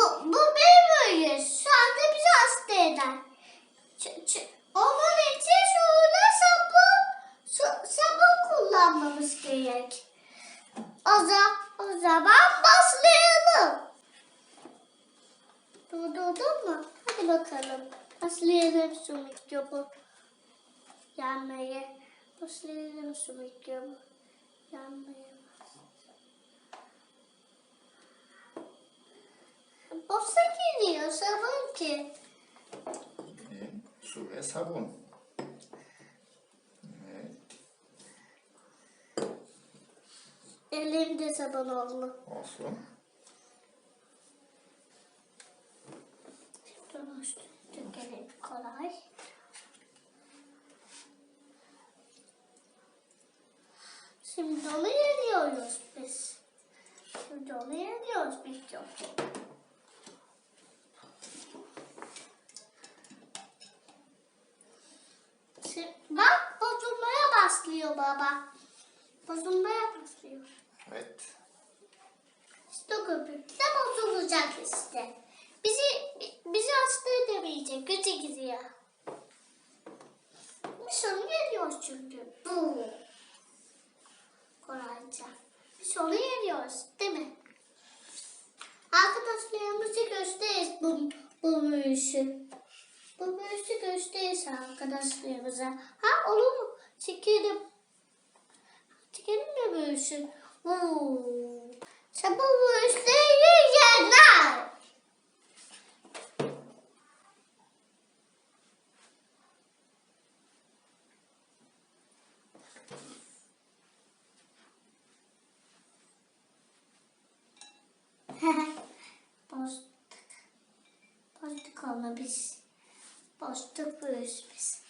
Bu, bu bir virüs. Şu anda bizi hasta eder. Ç- ç- onun için şurada sabun, su- sabun kullanmamız gerek. O, zaman, o zaman başlayalım. Durdurdun mu? Hadi bakalım. Başlayalım şu mikrobu yanmaya. Başlayalım şu mikrobu yanmaya. Sabun ki. Ee, su ve sabun. Evet, Elimde sabun oldu. olsun. Dökelim kolay. Şimdi onu yeniyoruz biz. Şimdi onu yeniyoruz mikrobu. Şimdi, bak bozulmaya başlıyor baba. Bozulmaya başlıyor. Evet. İşte köpükle bozulacak işte. Bizi bizi hasta edemeyecek. Gıcı gidiyor. Bir sorun geliyor çünkü. Bu. Kolayca. Bir sorun geliyoruz değil mi? Arkadaşlarımızı gösteririz bu, bu büyüsü. Bu büyüsü gösteririz arkadaşlarımıza. Ha olur mu? Çekelim. Çekelim mi büyüsü? Vuu. Sabah büyüsleri yerler. Bozduk. Bozduk onu biz. Bozduk büyüsü biz.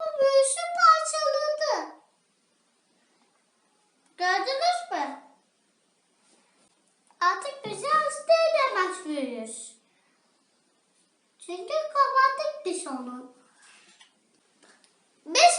Bu büyüsü parçaladı. Gördünüz mü? Artık bizi hasta edemez virüs. Çünkü kapattık biz onu. Biz